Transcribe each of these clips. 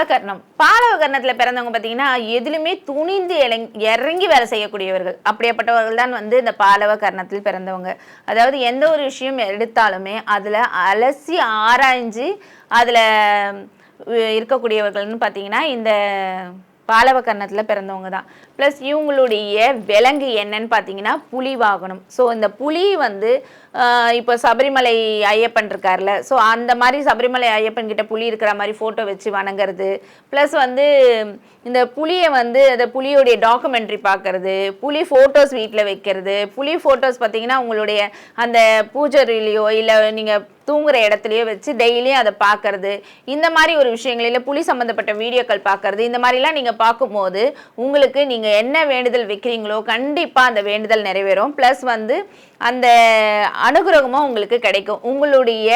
பாலவ கர்ணம் பாலவ பிறந்தவங்க பார்த்தீங்கன்னா எதிலுமே துணிந்து இறங்கி இறங்கி வேலை செய்யக்கூடியவர்கள். அப்படியேப்பட்டவர்கள் தான் வந்து இந்த பாலவ கர்ணத்தில் பிறந்தவங்க. அதாவது எந்த ஒரு விஷயம் எடுத்தாலுமே அதில் அலசி ஆராய்ஞ்சு அதில் இருக்கக்கூடியவர்கள்னு பார்த்தீங்கன்னா இந்த பாலவ கர்ணத்தில் பிறந்தவங்க தான் ப்ளஸ் இவங்களுடைய விலங்கு என்னன்னு பார்த்தீங்கன்னா புலி வாகனம். ஸோ இந்த புலி வந்து இப்போ சபரிமலை ஐயப்பன் இருக்கார்ல. ஸோ அந்த மாதிரி சபரிமலை ஐயப்பன் கிட்ட புலி இருக்கிற மாதிரி ஃபோட்டோ வச்சு வணங்குறது. ப்ளஸ் வந்து இந்த புலியை வந்து அந்த புலியோடைய டாக்குமெண்ட்ரி பார்க்கறது புலி ஃபோட்டோஸ் வீட்டில் வைக்கிறது. புலி ஃபோட்டோஸ் பார்த்தீங்கன்னா உங்களுடைய அந்த பூஜரிலையோ இல்லை நீங்கள் தூங்குற இடத்துலையே வச்சு டெய்லியும் அதை பார்க்கறது. இந்த மாதிரி ஒரு விஷயங்களில் புலி சம்மந்தப்பட்ட வீடியோக்கள் பார்க்கறது இந்த மாதிரிலாம் நீங்கள் பார்க்கும்போது உங்களுக்கு நீங்கள் என்ன வேண்டுதல் வைக்கிறீங்களோ கண்டிப்பாக அந்த வேண்டுதல் நிறைவேறும். ப்ளஸ் வந்து அந்த அனுகிரகமும் உங்களுக்கு கிடைக்கும். உங்களுடைய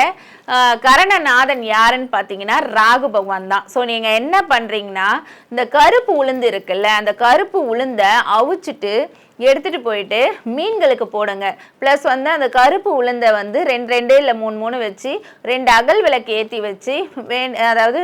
கரணநாதன் யாருன்னு பார்த்தீங்கன்னா ராகு பகவான் தான். ஸோ நீங்கள் என்ன பண்ணுறீங்கன்னா இந்த கருப்பு உளுந்து இருக்குல்ல அந்த கருப்பு உளுந்தை அவிச்சிட்டு எடுத்துகிட்டு போயிட்டு மீன்களுக்கு போடுங்க. ப்ளஸ் வந்து அந்த கருப்பு உளுந்தை வந்து ரெண்டு ரெண்டு இல்லை மூணு மூணு வச்சு ரெண்டு அகல் விளக்கு ஏற்றி வச்சு வே அதாவது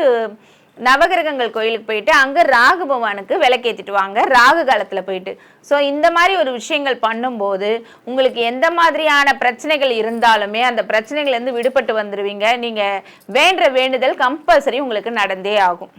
நவகிரகங்கள் கோயிலுக்கு போயிட்டு அங்கே ராகு பகவானுக்கு விளக்கேற்றிட்டு வாங்க. ராகு காலத்தில் போயிட்டு. ஸோ இந்த மாதிரி ஒரு விஷயங்கள் பண்ணும்போது உங்களுக்கு எந்த மாதிரியான பிரச்சனைகள் இருந்தாலுமே அந்த பிரச்சனைகள்லேருந்து விடுபட்டு வந்துடுவீங்க நீங்கள் வேண்டுற வேண்டுதல் கம்பல்சரி உங்களுக்கு நடந்தே ஆகும்.